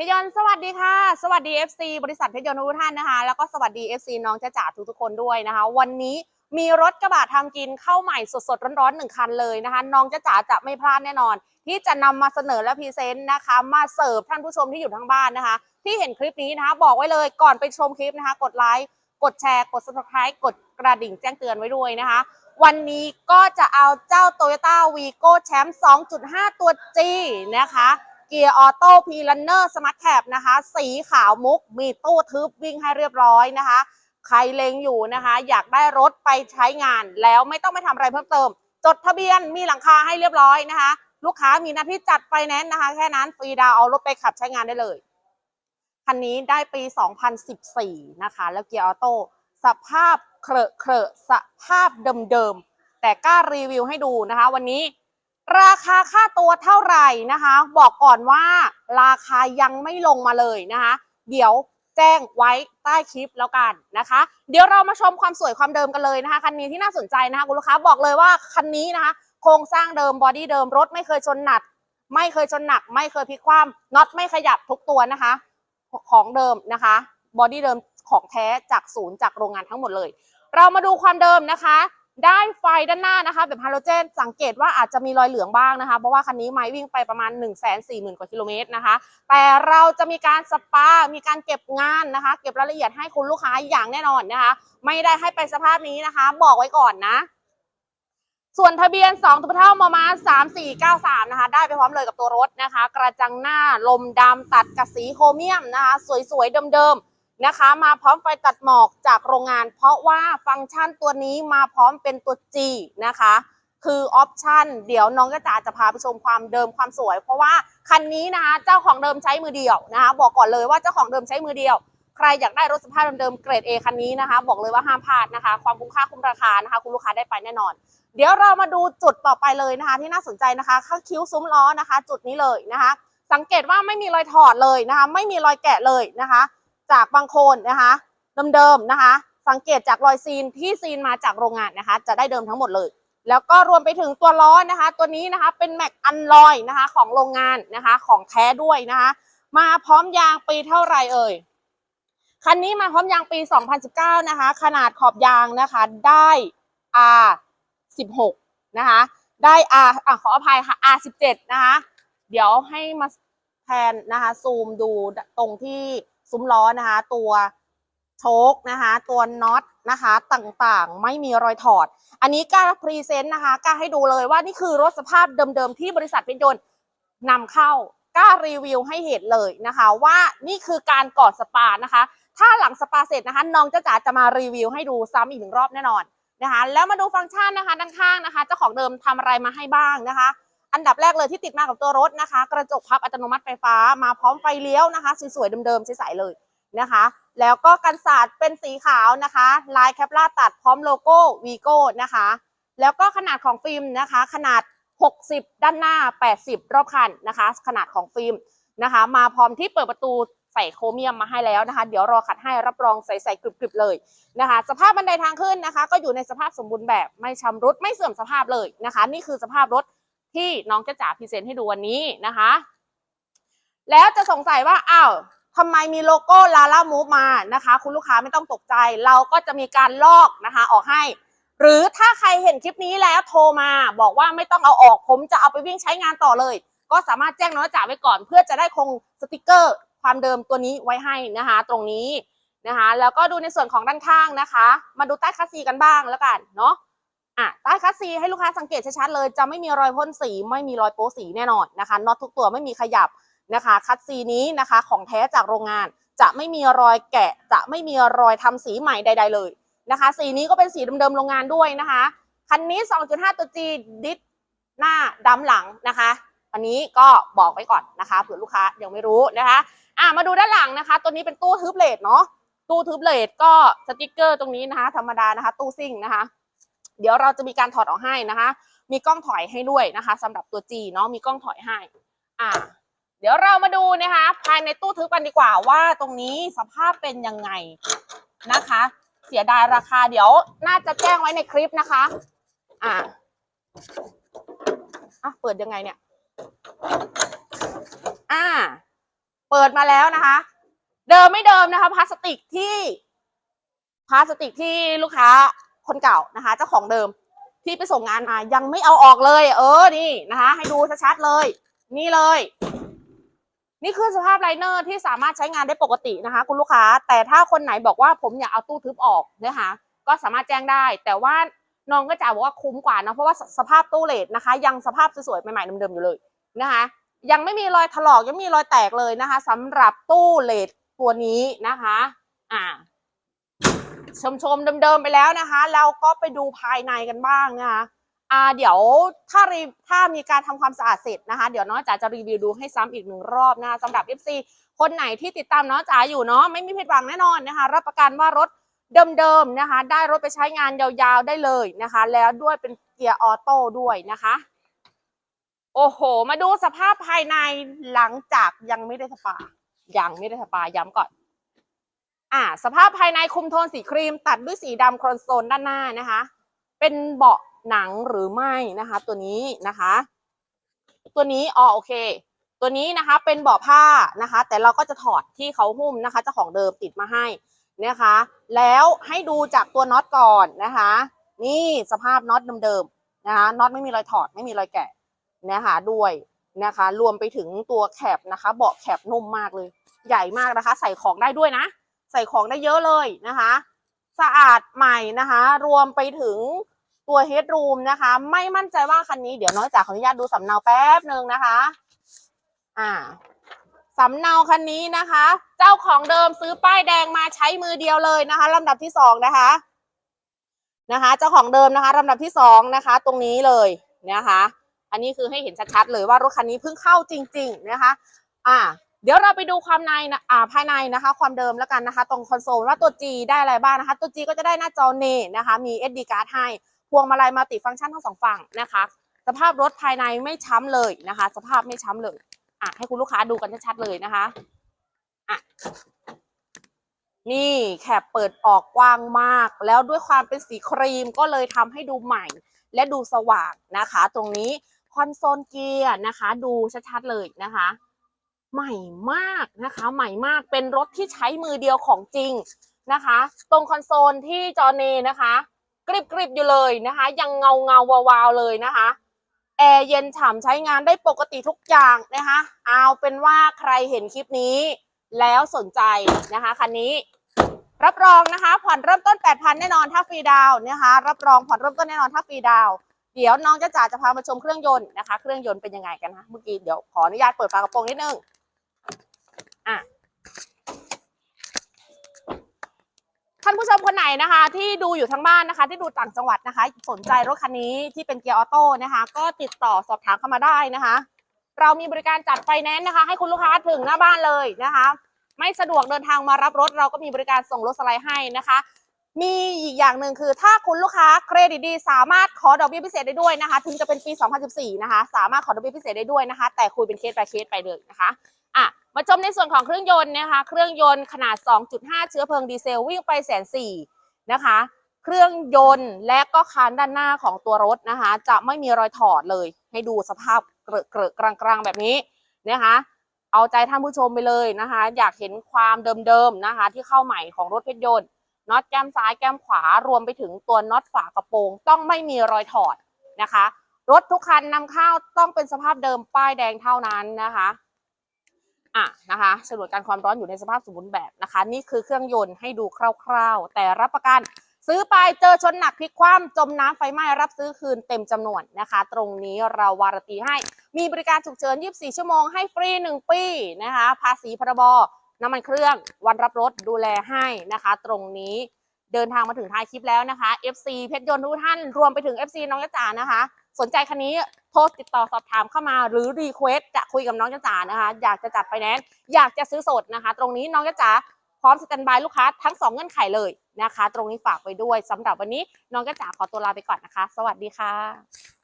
พชรยนต์สวัสดีค่ะ สวัสดี FC บริษัทพชรยนต์ทุกท่านนะคะ แล้วก็สวัสดี FC น้องจ้าจ๋าทุกๆคนด้วยนะคะ วันนี้มีรถกระบะทำกินเข้าใหม่สดๆร้อนๆหนึ่งคันเลยนะคะ น้องจ้าจ๋าจะไม่พลาดแน่นอน ที่จะนำมาเสนอและพรีเซนต์นะคะ มาเสิร์ฟท่านผู้ชมที่อยู่ทางบ้านนะคะ ที่เห็นคลิปนี้นะคะ บอกไว้เลยก่อนไปชมคลิปนะคะ กดไลค์กดแชร์ กด subscribe กดกระดิ่งแจ้งเตือนไว้ด้วยนะคะ วันนี้ก็จะเอาเจ้า Toyota Vigo Champ 2.5 ตัว G นะคะ เกียร์ออโต้พีลันเนอร์สมาร์ทแคปนะคะ สีขาวมุก มีตู้ทึบวิ่งให้เรียบร้อยนะคะ ใครเลงอยู่นะคะ อยากได้รถไปใช้งาน แล้วไม่ต้องไปทำอะไรเพิ่มเติม จดทะเบียนมีหลังคาให้เรียบร้อยนะคะ ลูกค้ามีหน้าที่จัดไฟแนนซ์นะคะ แค่นั้นฟรีดาวเอารถไปขับใช้งานได้เลยคันนี้ได้ปี 2014 นะคะ แล้วเกียร์ออโต้สภาพเครอะเครอะสภาพเดิมๆแต่กล้ารีวิวให้ดูนะคะ วันนี้ ราคาค่าตัวเท่าไหร่นะคะ บอกก่อนว่าราคายังไม่ลงมาเลยนะคะ เดี๋ยวแจ้งไว้ใต้คลิปแล้วกันนะคะ เดี๋ยวเรามาชมความสวยความเดิมกันเลยนะคะคันนี้ที่น่าสนใจนะคะคุณลูกค้าบอกเลยว่าคันนี้นะคะ โครงสร้างเดิมบอดี้เดิมรถไม่เคยชนหนัก ไม่เคยชนหนัก ไม่เคยพลิกคว่ำน็อตไม่ขยับทุกตัวนะคะ ของเดิมนะคะบอดี้เดิมของแท้จากศูนย์จากโรงงานทั้งหมดเลย เรามาดูความเดิมนะคะ ได้ไฟด้านหน้านะคะ แบบฮาโลเจน สังเกตว่าอาจจะมีรอยเหลืองบ้างนะคะ เพราะว่าคันนี้ไม้วิ่งไปประมาณ 1 4 0 0 0 0 กว่ากิโลเมตรนะคะ แต่เราจะมีการสปา มีการเก็บงานนะคะ เก็บรายละเอียดให้คุณลูกค้าอย่างแน่นอนนะคะ ไม่ได้ให้ไปสภาพนี้นะคะ บอกไว้ก่อนนะ ส่วนทะเบียน2ตัวเท่ามอมา3493 นะคะ ได้ไปพร้อมเลยกับตัวรถนะคะ กระจังหน้าลมดำตัดกับสีโครเมียมนะคะ สวยๆเดิมๆ นะคะ มาพร้อมไฟตัดหมอกจากโรงงาน เพราะว่าฟังก์ชันตัวนี้มาพร้อมเป็นตัว G นะคะ คือออปชันเดี๋ยวน้องกระจ่าจะพาไปชมความเดิมความสวย เพราะว่าคันนี้นะคะเจ้าของเดิมใช้มือเดียวนะคะ บอกก่อนเลยว่าเจ้าของเดิมใช้มือเดียว ใครอยากได้รถสภาพเดิมๆเกรด A คันนี้นะคะ บอกเลยว่าห้ามพลาดนะคะ ความคุ้มค่าคุ้มราคานะคะ คุณลูกค้าได้ไปแน่นอน เดี๋ยวเรามาดูจุดต่อไปเลยนะคะ ที่น่าสนใจนะคะข้างคิ้วซุ้มล้อนะคะ จุดนี้เลยนะคะ สังเกตว่าไม่มีรอยถอดเลยนะคะ ไม่มีรอยแกะเลยนะคะ จากบางโคนนะคะเดิมๆนะคะ สังเกตจากรอยซีนที่ซีนมาจากโรงงานนะคะ จะได้เดิมทั้งหมดเลย แล้วก็รวมไปถึงตัวล้อนะคะ ตัวนี้นะคะเป็นแม็กอันลอยนะคะของโรงงานนะคะ ของแท้ด้วยนะคะ มาพร้อมยางปีเท่าไหรเอ่ยคันนี้มาพร้อมยางปี 2019 นะคะ ขนาดขอบยางนะคะได้ R 16นะคะ ได้ R อะขออภัยค่ะ R 17นะคะ เดี๋ยวให้มาแทนนะคะ ซูมดูตรงที่ ซุ้มล้อนะคะ ตัวโชคนะคะ ตัวน็อตนะคะต่างๆ ไม่มีรอยถอด อันนี้กล้าพรีเซนต์นะคะกล้าให้ดูเลยว่านี่คือรถสภาพเดิมๆ ที่บริษัทเป็นยนต์นำเข้ากล้ารีวิวให้เห็นเลยนะคะ ว่านี่คือการก่อนสปานะคะ ถ้าหลังสปาเสร็จนะคะน้องจ้าจ๋าจะมารีวิวให้ดูซ้ำอีกหนึ่งรอบแน่นอนนะคะ แล้วมาดูฟังก์ชันนะคะด้านข้างนะคะ เจ้าของเดิมทำอะไรมาให้บ้างนะคะ อันดับแรกเลยที่ติดมากับตัวรถนะคะ กระจกพับอัตโนมัติไฟฟ้ามาพร้อมไฟเลี้ยวนะคะสวยๆเดิมๆใสๆเลยนะคะ แล้วก็กันศาสตร์เป็นสีขาวนะคะ ลายแคปลาตัดพร้อมโลโก้วีโก้นะคะ แล้วก็ขนาดของฟิล์มนะคะ ขนาด 60 ด้านหน้า 80 รอบคันนะคะ ขนาดของฟิล์มนะคะ มาพร้อมที่เปิดประตูใส่โครเมียมมาให้แล้วนะคะ เดี๋ยวรอขัดให้รับรองใสๆกรึบๆเลยนะคะ สภาพบันไดทางขึ้นนะคะ ก็อยู่ในสภาพสมบูรณ์แบบไม่ชำรุดไม่เสื่อมสภาพเลยนะคะ นี่คือสภาพรถ ที่น้องจะจ๋าพรีเซนต์ให้ดูวันนี้นะคะ แล้วจะสงสัยว่าอ้าวทำไมมีโลโก้ลาล่ามูฟมานะคะ คุณลูกค้าไม่ต้องตกใจ เราก็จะมีการลอกนะคะออกให้ หรือถ้าใครเห็นคลิปนี้แล้วโทรมาบอกว่าไม่ต้องเอาออกผมจะเอาไปวิ่งใช้งานต่อเลย ก็สามารถแจ้งน้องจ๋าไว้ก่อน เพื่อจะได้คงสติกเกอร์ความเดิมตัวนี้ไว้ให้นะคะ ตรงนี้นะคะ แล้วก็ดูในส่วนของด้านข้างนะคะ มาดูใต้คัสซีกันบ้างแล้วกันเนาะ อะใต้คัสซีให้ลูกค้าสังเกตชัดๆเลย จะไม่มีรอยพ่นสี ไม่มีรอยโป๊สีแน่นอนนะคะน็อตทุกตัวไม่มีขยับนะคะ คัสซีนี้นะคะของแท้จากโรงงาน จะไม่มีรอยแกะ จะไม่มีรอยทำสีใหม่ใด ๆ เลยนะคะ สีนี้ก็เป็นสีเดิมๆโรงงานด้วยนะคะ คันนี้ 2.5 ตัว G ดิสหน้าดำหลังนะคะ อันนี้ก็บอกไว้ก่อนนะคะเผื่อลูกค้ายังไม่รู้นะคะอะมาดูด้านหลังนะคะ ตัวนี้เป็นตู้ทึบเลดเนาะตู้ทึบเลดก็สติกเกอร์ตรงนี้นะคะ ธรรมดานะคะ ตู้ซิ่งนะคะ เดี๋ยวเราจะมีการถอดออกให้นะคะ มีกล้องถอยให้ด้วยนะคะสำหรับตัว G เนาะมีกล้องถอยให้ อ่า เดี๋ยวเรามาดูนะคะ ภายในตู้ทึบกันดีกว่าว่าตรงนี้สภาพเป็นยังไงนะคะ เสียดายราคาเดี๋ยวน่าจะแจ้งไว้ในคลิปนะคะ อ่าอะเปิดยังไงเนี่ย อ่า เปิดมาแล้วนะคะ เดิมไม่เดิมนะคะพลาสติกที่พลาสติกที่ลูกค้า คนเก่านะคะ เจ้าของเดิมที่ไปส่งงานมายังไม่เอาออกเลย เออนี่นะคะ ให้ดูชัดๆเลย นี่เลย นี่คือสภาพไลเนอร์ที่สามารถใช้งานได้ปกตินะคะ คุณลูกค้า แต่ถ้าคนไหนบอกว่าผมอยากเอาตู้ทึบออกนะคะก็สามารถแจ้งได้ แต่ว่าน้องก็จะบอกว่าคุ้มกว่านะเพราะว่าสภาพตู้เลดนะคะ ยังสภาพสวยๆใหม่ๆเดิมๆอยู่เลยนะคะ ยังไม่มีรอยถลอกยังมีรอยแตกเลยนะคะสำหรับตู้เลดตัวนี้นะคะ อ่า ชมชมเดิมๆไปแล้วนะคะ เราก็ไปดูภายในกันบ้างนะคะอ่าเดี๋ยวถ้ารีถ้ามีการทำความสะอาดเสร็จนะคะ เดี๋ยวน้องจ๋าจะรีวิวดูให้ซ้ำอีกหนึ่งรอบนะคะสำหรับ FC คนไหนที่ติดตามน้องจ๋าอยู่เนาะไม่มีผิดหวังแน่นอนนะคะ รับประกันว่ารถเดิมๆนะคะ ได้รถไปใช้งานยาวๆได้เลยนะคะ แล้วด้วยเป็นเกียร์ออโต้ด้วยนะคะ โอ้โห มาดูสภาพภายในหลังจากยังไม่ได้สปายังไม่ได้สปาย้ำก่อน อ่าสภาพภายในคุมโทนสีครีม ตัดด้วยสีดำคอนโซลด้านหน้านะคะ เป็นเบาะหนังหรือไม่นะคะ ตัวนี้นะคะ ตัวนี้อ๋อโอเค ตัวนี้นะคะเป็นเบาะผ้านะคะ แต่เราก็จะถอดที่เขาหุ้มนะคะเจ้าของเดิมติดมาให้นะคะ แล้วให้ดูจากตัวน็อตก่อนนะคะ นี่สภาพน็อตเดิมๆนะคะน็อตไม่มีรอยถอดไม่มีรอยแกะนะคะด้วยนะคะ รวมไปถึงตัวแคปนะคะ เบาะแคปนุ่มมากเลย ใหญ่มากนะคะ ใส่ของได้ด้วยนะ ใส่ของได้เยอะเลยนะคะ สะอาดใหม่นะคะ รวมไปถึงตัวเฮดรูมนะคะ ไม่มั่นใจว่าคันนี้เดี๋ยวน้อยจากขออนุญาตดูสำเนาแป๊บหนึ่งนะคะ อ่าสำเนาคันนี้นะคะ เจ้าของเดิมซื้อป้ายแดงมาใช้มือเดียวเลยนะคะลำดับที่สองนะคะนะคะ เจ้าของเดิมนะคะลำดับที่สองนะคะ ตรงนี้เลยนะคะ อันนี้คือให้เห็นชัดๆเลยว่ารถคันนี้เพิ่งเข้าจริง ๆ นะคะ อ่า เดี๋ยวเราไปดูความในนะอ่าภายในนะคะ ความเดิมแล้วกันนะคะ ตรงคอนโซลว่าตัว G ได้อะไรบ้างนะคะ ตัว G ก็จะได้หน้าจอเนนะคะ มี SD card ให้พวงมาลัยมัลติฟังก์ชันทั้งสองฝั่งนะคะ สภาพรถภายในไม่ช้ำเลยนะคะ สภาพไม่ช้ำเลยอะให้คุณลูกค้าดูกันชัดๆเลยนะคะอะนี่แคปเปิดออกกว้างมาก แล้วด้วยความเป็นสีครีมก็เลยทำให้ดูใหม่ และดูสว่างนะคะ ตรงนี้คอนโซลเกียร์นะคะ ดูชัดๆเลยนะคะ ใหม่มากนะคะ ใหม่มากเป็นรถที่ใช้มือเดียวของจริงนะคะ ตรงคอนโซลที่จอเนนะคะ กริบกริบอยู่เลยนะคะ ยังเงาเงาวาวๆเลยนะคะแอร์เย็นฉ่ำใช้งานได้ปกติทุกอย่างนะคะ เอาเป็นว่าใครเห็นคลิปนี้ แล้วสนใจนะคะคันนี้ รับรองนะคะ ผ่อนเริ่มต้น 8,000 แน่นอนถ้าฟรีดาวนะคะ รับรองผ่อนเริ่มต้นแน่นอนถ้าฟรีดาวเดี๋ยวน้องจะจ๋าจะพามาชมเครื่องยนต์นะคะ เครื่องยนต์เป็นยังไงกันนะเมื่อกี้เดี๋ยวขออนุญาตเปิดฝากระโปรงนิดนึง อะท่านผู้ชมคนไหนนะคะ ที่ดูอยู่ทั้งบ้านนะคะ ที่ดูต่างจังหวัดนะคะ สนใจรถคันนี้ที่เป็นเกียร์ออโต้นะคะ ก็ติดต่อสอบถามเข้ามาได้นะคะ เรามีบริการจัดไฟแนนซ์นะคะ ให้คุณลูกค้าถึงหน้าบ้านเลยนะคะ ไม่สะดวกเดินทางมารับรถ เราก็มีบริการส่งรถสไลด์ให้นะคะ มีอีกอย่างหนึ่งคือ ถ้าคุณลูกค้าเครดิตดี สามารถขอดอกเบี้ยพิเศษได้ด้วยนะคะ ถึงจะเป็นปี 2014 นะคะ สามารถขอดอกเบี้ยพิเศษได้ด้วยนะคะ แต่คุยเป็นเคส by เคสไปเลยนะคะอะ มาชมในส่วนของเครื่องยนต์นะคะ เครื่องยนต์ขนาด 2.5 เชื้อเพลิงดีเซลวิ่งไปแสนสี่นะคะ เครื่องยนต์และก็คานด้านหน้าของตัวรถนะคะ จะไม่มีรอยถอดเลย ให้ดูสภาพเกระเกระกลางๆ แบบนี้นะคะ เอาใจท่านผู้ชมไปเลยนะคะ อยากเห็นความเดิมๆนะคะ ที่เข้าใหม่ของรถเพชรยนต์น็อตแก้มซ้ายแก้มขวารวมไปถึงตัวน็อตฝากระโปรง ต้องไม่มีรอยถอดนะคะ รถทุกคันนำเข้าต้องเป็นสภาพเดิมป้ายแดงเท่านั้นนะคะ อะนะคะฉนวนการความร้อนอยู่ในสภาพสมบูรณ์แบบนะคะ นี่คือเครื่องยนต์ให้ดูคร่าวๆ แต่รับประกันซื้อไปเจอชนหนักพลิกคว่ำจมน้ำไฟไหม้รับซื้อคืนเต็มจำนวนนะคะ ตรงนี้เราวารตีให้ มีบริการฉุกเฉิน 24 ชั่วโมงให้ฟรี 1 ปีนะคะ ภาษีพรบน้ำมันเครื่อง วันรับรถดูแลให้นะคะ ตรงนี้เดินทางมาถึงท้ายคลิปแล้วนะคะ FC เพชรยนต์ทุกท่านรวมไปถึง FC น้องยะจ๋านะคะ สนใจคันนี้โทรติดต่อสอบถามเข้ามาหรือรีเควสจะคุยกับน้องจ๋านะคะ อยากจะจัดไฟแนนซ์อยากจะซื้อสดนะคะ ตรงนี้น้องจ๋าพร้อมสแตนบายลูกค้าทั้ง 2 เงื่อนไขเลยนะคะ ตรงนี้ฝากไว้ด้วยสำหรับวันนี้น้องจ๊ะจ๋าขอตัวลาไปก่อนนะคะ สวัสดีค่ะ